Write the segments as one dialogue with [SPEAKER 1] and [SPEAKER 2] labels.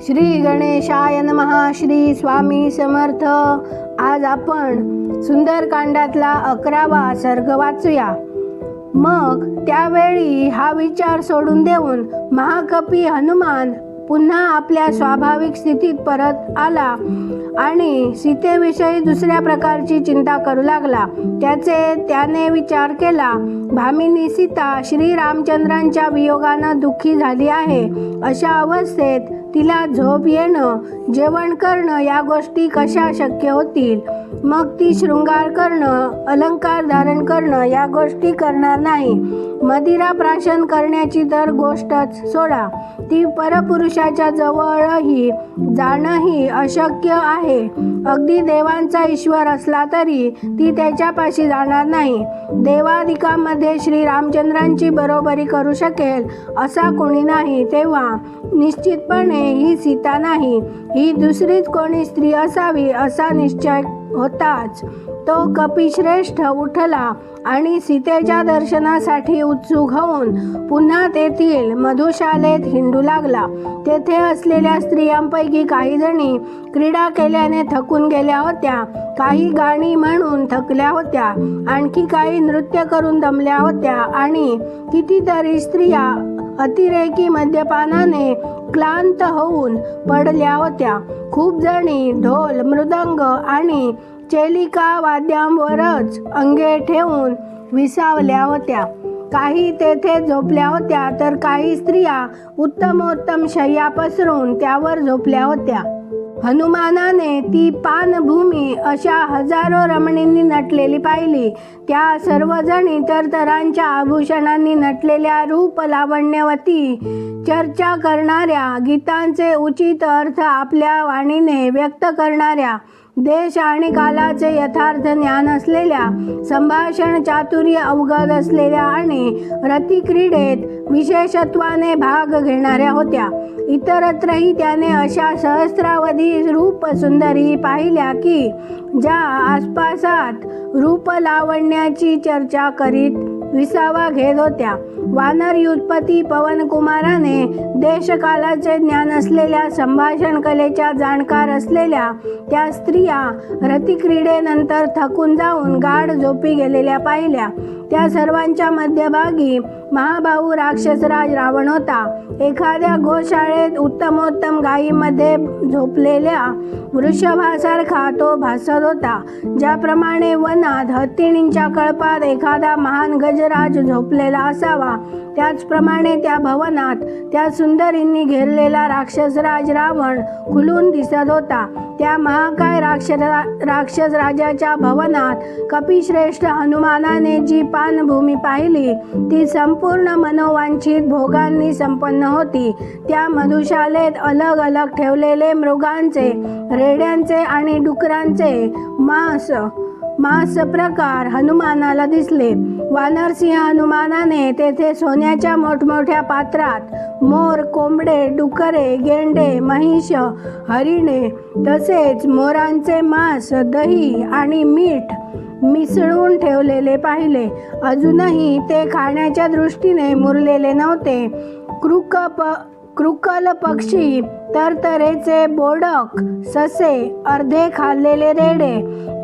[SPEAKER 1] श्री गणेशाय नमः श्री स्वामी समर्थ. आज आपण सुंदरकांडातला अकरावा सर्ग वाचूया. मग त्यावेळी हा विचार सोडून देऊन महाकपी हनुमान पुन्हा आपल्या स्वाभाविक स्थितीत परत आला आणि सीतेविषयी दुसऱ्या प्रकारची चिंता करू लागला. त्याचे त्याने विचार केला भामिनी सीता श्रीरामचंद्रांच्या वियोगानं दुःखी झाली आहे. अशा अवस्थेत तिला झोप येणं जेवण करणं या गोष्टी कशा शक्य होतील? मग ती शृंगार करणं अलंकार धारण करणं या गोष्टी करणार नाही. मदिरा प्राशन करण्याची तर गोष्टच सोडा. ती परपुरुषाच्या जवळही जाणंही अशक्य आहे. अगदी देवांचा ईश्वर असला तरी ती त्याच्यापाशी जाणार नाही. देवादिकामध्ये श्री रामचंद्रांची बरोबरी करू शकेल असा कोणी नाही तेव्हा. निश्चितपणे ही सीता नाही. ही दुसरीच कोणी स्त्री असावी असा निश्चय होताच. तो कपिश्रेष्ठ उठला आणि सीतेच्या दर्शनासाठी उत्सुक होऊन पुन्हा तेथील मधुशालेत हिंडू लागला. तेथे असलेल्या स्त्रियांपैकी काही जणी क्रीडा केल्याने थकून गेल्या होत्या काही गाणी म्हणून थकल्या होत्या आणखी काही नृत्य करून दमल्या होत्या आणि कितीतरी स्त्रिया अतिरेकी मद्यपानाने क्लांत होऊन पडल्या होत्या. खूप जणी ढोल मृदंग आणि चेलिका वाद्यांवरच अंगे ठेवून विसावल्या होत्या. काही तेथे झोपल्या होत्या तर काही स्त्रिया उत्तमोत्तम शय्या पसरून त्यावर झोपल्या होत्या. हनुमानाने ती पानभूमी अशा हजारो रमणींनी नटलेली पाहिली. त्या सर्वजणी तरतरांच्या आभूषणांनी नटलेल्या रूप लावण्यवती चर्चा करणाऱ्या गीतांचे उचित अर्थ आपल्या वाणीने व्यक्त करणाऱ्या देश आणि कालाचे यथार्थ ज्ञान असलेल्या संभाषण चातुर्य अवगत असलेल्या आणि रतिक्रीडेत विशेषत्वाने भाग घेणाऱ्या होत्या. इतरत्रही त्याने अशा सहस्रावधी रूप सुंदरी पाहिल्या की ज्या आसपासात रूप लावण्याची चर्चा करीत विसावा घेत होत्या. वानर युत्पत्ती पवनकुमाराने देशकालाचे ज्ञान असलेल्या संभाषण कलेच्या जाणकार असलेल्या त्या स्त्रिया रतिक्रीडेनंतर थकून जाऊन गाढ झोपी गेलेल्या पाहिल्या. त्या सर्वांच्या मध्यभागी महाभाऊ राक्षसराज रावण होता. एखाद्या गोशाळेत उत्तमोत्तम गायीमध्ये झोपलेल्या वृषभासारखा तो भासत होता. ज्याप्रमाणे वनात हत्तीणींच्या कळपात एखादा महान गजराज झोपलेला असावा त्याचप्रमाणे त्या भवनात त्या सुंदरींनी घेरलेला राक्षसराज रावण खुलून दिसत होता. त्या महाकाय राक्षस राक्षस राजाच्या भवनात कपिश्रेष्ठ हनुमानाने जी पानभूमी पाहिली ती संपूर्ण मनोवांछित भोगांनी संपन्न होती. त्या मधुशालेत अलग अलग ठेवलेले मृगांचे रेड्यांचे आणि डुकरांचे मांस मांस प्रकार हनुमानाला दिसले. वानरसिंह हनुमानाने तेथे सोन्याच्या मोठमोठ्या पात्रात मोर कोंबडे डुकरे गेंडे महिष हरिणे तसेच मोरांचे मांस दही आणि मीठ मिसळून ठेवलेले पाहिले. अजूनही ते खाण्याच्या दृष्टीने मुरलेले नव्हते. कृकप क्रुकल पक्षी तरतरेचे बोडक ससे अर्धे खाल्लेले रेडे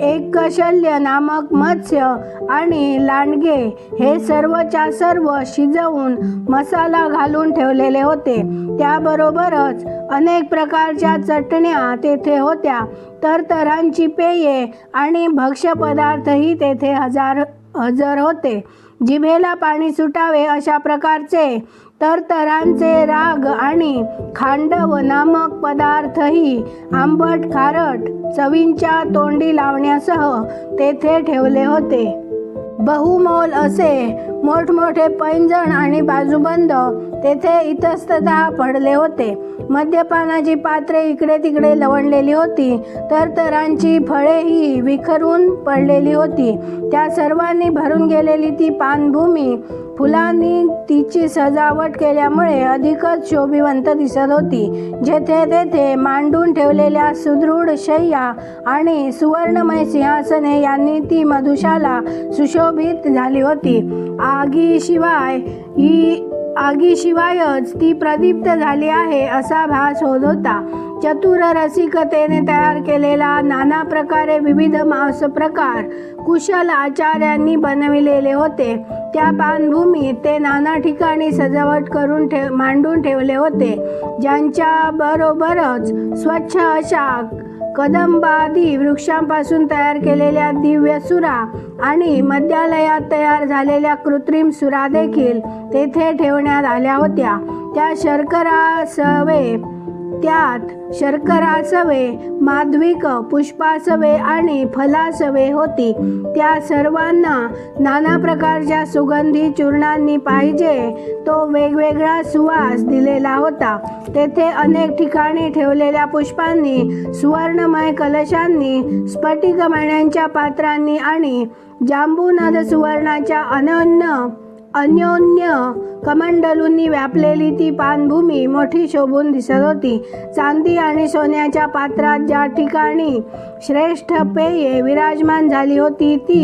[SPEAKER 1] एक कशल्य नामक मत्स्य आणि लांडगे हे सर्वच्या सर्व शिजवून मसाला घालून ठेवलेले होते. त्याबरोबरच अनेक प्रकारच्या चटण्या तेथे होत्या. तरतरांची पेये आणि भक्ष्यपदार्थही तेथे हजार हजर होते. जिभेला पाणी सुटावे अशा प्रकारचे तरतरांचे राग आणि खांडव नामक पदार्थही आंबट खारट चवींच्या तोंडी लावण्यासह तेथे ठेवले होते. बहुमोल असे मोठमोठे पैंजण आणि बाजूबंद तेथे इतस्ततः पडले होते. मद्यपानाची पात्रे इकडे तिकडे लवणलेली होती. तर तरांची फळेही विखरून पडलेली होती. त्या सर्वांनी भरून गेलेली ती पानभूमी फुलांनी तिची सजावट केल्यामुळे अधिकच शोभिवंत दिसत होती. जेथे तेथे मांडून ठेवलेल्या सुदृढ शय्या आणि सुवर्णमय सिंहासने यांनी ती मधुशाला सुशोभित झाली होती. आगीशिवाय ही आगीशिवायच ती प्रदीप्त झाली आहे असा भास होत होता. चतुर रसिकतेने तयार केलेला नाना प्रकारे विविध मांस प्रकार कुशल आचार्यांनी बनविलेले होते. त्या पानभूमीत ते नाना ठिकाणी सजावट करून ठेव मांडून ठेवले होते. ज्यांच्या बरोबरच स्वच्छ अशा कदंबादी वृक्षांपासून तयार केलेल्या दिव्य सुरा आणि मध्यालयात तयार झालेल्या कृत्रिम सुरा देखील तेथे ठेवण्यात आल्या होत्या. त्या शर्करा सवे त्यात शर्करासवे माध्विक पुष्पासवे आणि फलासवे होती. त्या सर्वांना नाना प्रकारच्या सुगंधी चूर्णांनी पाहिजे तो वेगवेगळा सुवास दिलेला होता. तेथे अनेक ठिकाणी ठेवलेल्या पुष्पांनी सुवर्णमय कलशांनी स्फटिक मण्यांच्या पात्रांनी आणि जांबूनद सुवर्णाच्या अनन्य अन्योन्य कमंडलूंनी व्यापलेली ती पानभूमी मोठी शोभून दिसत होती. चांदी आणि सोन्याच्या पात्रात ज्या ठिकाणी श्रेष्ठ पेये विराजमान झाली होती ती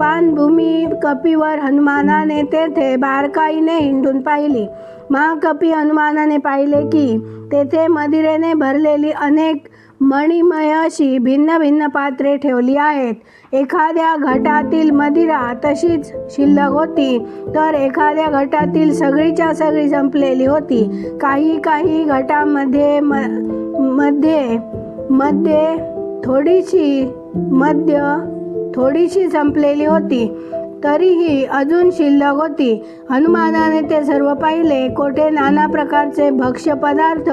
[SPEAKER 1] पानभूमी कपीवर हनुमानाने तेथे बारकाईने हिंडून पाहिली. महाकपी हनुमानाने पाहिले की तेथे मदिरेने भरलेली अनेक मणिमय अशी भिन्न भिन्न पात्रे ठेवली आहेत. एखाद्या घटातील मदिरा तशीच शिल्लक होती तर एखाद्या घटातील सगळीच्या सगळी संपलेली होती. काही काही घटामध्ये म मध्ये मध्ये थोडीशी मध्य थोडीशी संपलेली होती. तरीही अजून शिल्लक होती. हनुमानाने ते सर्व पाहिले. कोठे नाना प्रकारचे भक्ष्य पदार्थ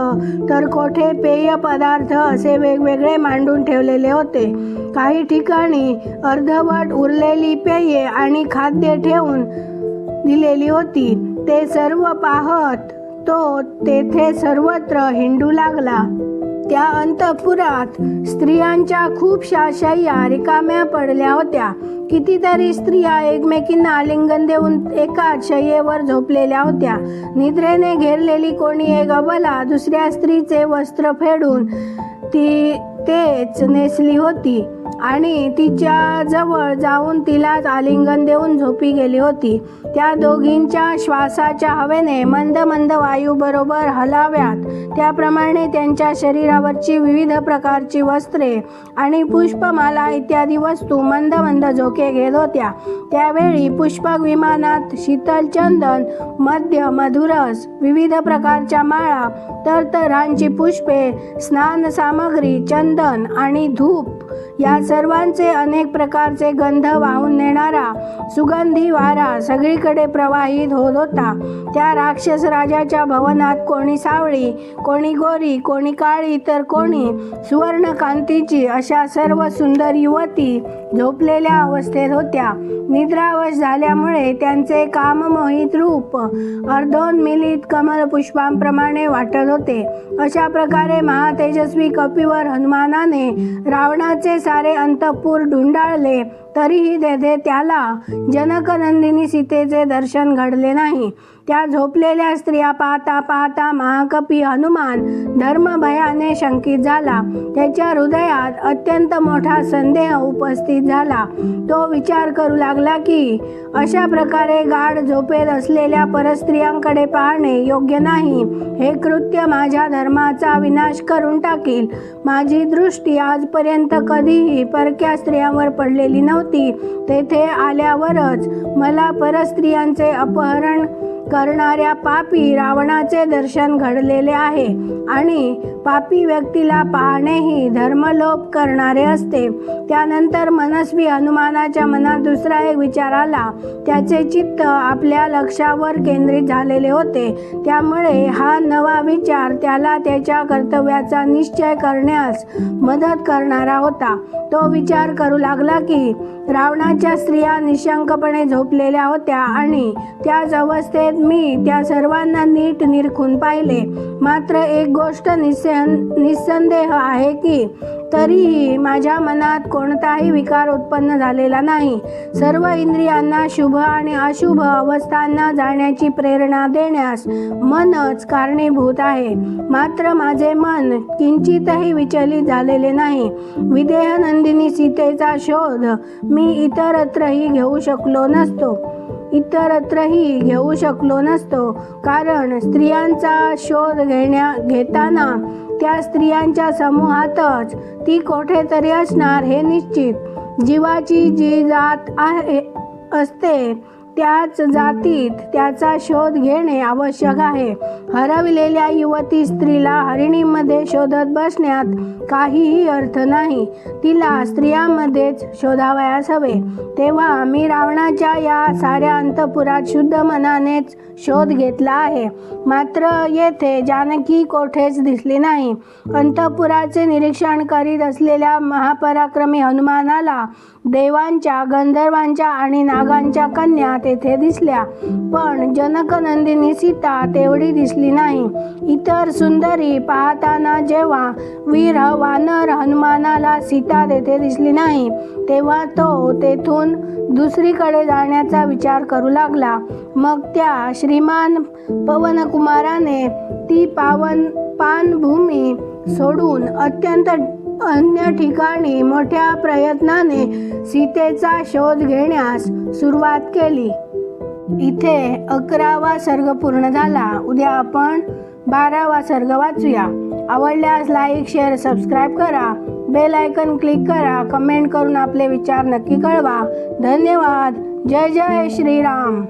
[SPEAKER 1] तर कोठे पेय पदार्थ असे वेगवेगळे मांडून ठेवलेले होते. काही ठिकाणी अर्धवट उरलेली पेये आणि खाद्य ठेवून दिलेली होती. ते सर्व पाहत तो तेथे सर्वत्र हिंडू लागला. त्या अंतपुरात स्त्रियांच्या खूपशा शय्या रिकाम्या पडल्या होत्या. कितीतरी स्त्रिया एकमेकींना आलिंगन देऊन एकाच शय्येवर झोपलेल्या होत्या. निद्रेने घेरलेली कोणी एक अबला दुसऱ्या स्त्रीचे वस्त्र फेडून ती तेच नेसली होती. आणि तिच्या जवळ जाऊन तिलाच आलिंगन देऊन झोपी गेली होती. त्या दोघींच्या श्वासाच्या हवेने मंद मंद वायू बरोबर हलाव्यात. त्याप्रमाणे त्यांच्या शरीरावरची विविध प्रकारची वस्त्रे आणि पुष्पमाला इत्यादी वस्तू मंद मंद झोके घेत होत्या. त्यावेळी पुष्पक विमानात शीतल चंदन मद्य मधुरस विविध प्रकारच्या माळा तरतरांची पुष्पे स्नान सामग्री चंदन आणि धूप या सर्वांचे अनेक प्रकारचे गंध वाहून नेणारा सुगंधी वारा सगळीकडे प्रवाहित होत होता. त्या राक्षस राजाच्या भवनात कोणी सावळी कोणी गोरी कोणी काळी तर कोणी सुवर्णकांतीची अशा सर्व सुंदर युवती झोपलेल्या अवस्थेत होत्या. निद्रावश झाल्यामुळे त्यांचे काममोहित रूप अर्धोन्मिलित कमल पुष्पांप्रमाणे वाटत होते. अशा प्रकारे महातेजस्वी कपिवर हनुमानाने रावणाचे सारे अंतपूर ढुंडाळले. तरीही तेथे त्याला. जनकनंदिनी सीतेचे दर्शन घडले नाही. त्या झोपलेल्या स्त्रिया पाहता पाहता महाकपी हनुमान धर्मभयाने शंकित झाला. त्याच्या हृदयात अत्यंत मोठा संदेह उपस्थित झाला. तो विचार करू लागला की अशा प्रकारे गाढ झोपेत असलेल्या परस्त्रियांकडे पाहणे योग्य नाही. हे कृत्य माझ्या धर्माचा विनाश करून टाकील. माझी दृष्टी आजपर्यंत कधीही परक्या स्त्रियांवर पडलेली नव्हती. तेथे आल्यावरच मला परस्त्रियांचे अपहरण करणाऱ्या पापी रावणाचे दर्शन घडलेले आहे. आणि पापी व्यक्तीला पाहणेही धर्मलोप करणारे असते. त्यानंतर मनस्वी हनुमानाच्या मनात दुसरा एक विचार आला. त्याचे चित्त आपल्या लक्षावर केंद्रित झालेले होते. त्यामुळे हा नवा विचार त्याला त्याच्या कर्तव्याचा निश्चय करण्यास मदत करणारा होता. तो विचार करू लागला की रावणाच्या स्त्रिया निशंकपणे झोपलेल्या होत्या आणि त्याच अवस्थेत मी त्या सर्वांना नीट निरखून पाहिले. मात्र एक गोष्ट निस्सं निस्संदेह आहे की तरीही माझ्या मनात कोणताही विकार उत्पन्न झालेला नाही. सर्व इंद्रियांना शुभ आणि अशुभ अवस्थांना जाण्याची प्रेरणा देण्यास मनच कारणीभूत आहे. मात्र माझे मन किंचितही विचलित झालेले नाही. विदेहनंदिनी सीतेचा शोध मी इतरत्रही घेऊ शकलो नसतो. इतरत्रही घेऊ शकलो नसतो. कारण स्त्रियांचा शोध घेण्या घेताना त्या स्त्रियांच्या समूहातच ती कोठेतरी असणार हे निश्चित. जीवाची जी जात आहे असते त्याच जातीत त्याचा शोध घेणे आवश्यक आहे. हरविलेल्या युवती स्त्रीला हरिणीमध्ये शोधत बसण्यात काहीही अर्थ नाही. तिला स्त्रियांमध्येच शोधावयास हवे. तेव्हा मी रावणाच्या या साऱ्या अंतपुरात शुद्ध मनानेच शोध घेतला आहे. मात्र येथे जानकी कोठेच दिसली नाही. अंतपुराचे निरीक्षण करीत असलेल्या महापराक्रमी हनुमानाला देवांच्या गंधर्वांच्या आणि नागांच्या कन्या तेथे दिसल्या. पण जनकनंदिनी सीता तेवढी दिसली नाही. इतर सुंदरी पाहताना जेव्हा वीर वानर हनुमानाला सीता तेथे दिसली नाही तेव्हा तो तेथून दुसरीकडे जाण्याचा विचार करू लागला. मग त्या श्रीमान पवनकुमाराने ती पावन पानभूमी सोडून अत्यंत अन्य ठिकाणी मोठ्या प्रयत्नाने सीतेचा शोध घेण्यास सुरुवात केली. इथे अकरावा सर्ग पूर्ण झाला. उद्या आपण बारावा सर्ग वाचूया. आवडल्यास लाईक शेअर सबस्क्राईब करा. बेल आयकन क्लिक करा. कमेंट करून आपले विचार नक्की कळवा. धन्यवाद. जय जय श्रीराम.